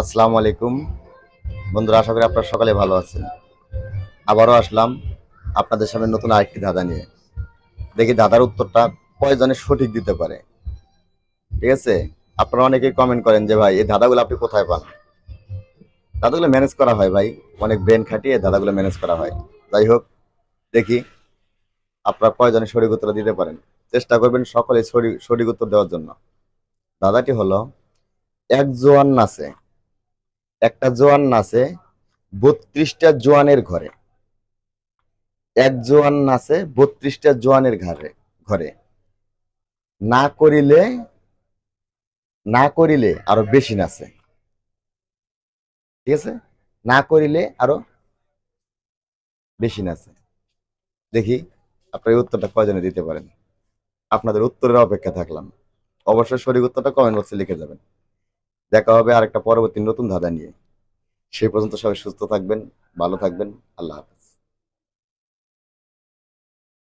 আসসালামু আলাইকুম। বন্ধুরা, আশা করি আপনারা সকালে ভালো আছেন। আবারও আসলাম আপনাদের সামনে নতুন আরেকটি ধাঁধা নিয়ে। দেখি ধাঁধার উত্তরটা কয়জনে সঠিক দিতে পারে। ঠিক আছে? আপনারা অনেকেই কমেন্ট করেন যে, ভাই, এই ধাঁধাগুলো আপনি কোথায় পান? ধাঁধাগুলো ম্যানেজ করা হয় ভাই। অনেক ব্রেন খাটিয়ে ধাঁধাগুলো ম্যানেজ করা হয়। যাই হোক, দেখি আপনারা কয়জনে সঠিক উত্তর দিতে পারেন। চেষ্টা করবেন সকলে সঠিক সঠিক উত্তর দেওয়ার জন্য। দাদাটি হলো, এক জোয়ান নাচে। একটা জোয়ান নাচে, বত্রিশটা জোয়ানের ঘরে। এক জোয়ান নাচে, বত্রিশটা জোয়ানের ঘরে ঘরে। না করিলে না করিলে আরও বেশি নাচে। ঠিক আছে? না করিলে আরও বেশি নাচে। দেখি, আপনার উত্তরটা কয়জনে দিতে পারেন? আপনাদের উত্তরের অপেক্ষা থাকলাম। অবশ্যই সঠিক উত্তরটা কমেন্ট বক্সে লিখে যাবেন। দেখা হবে আরেকটা পরবর্তী নতুন ধাঁধা নিয়ে। সেই পর্যন্ত সবাই সুস্থ থাকবেন, ভালো থাকবেন, আল্লাহ হাফেজ।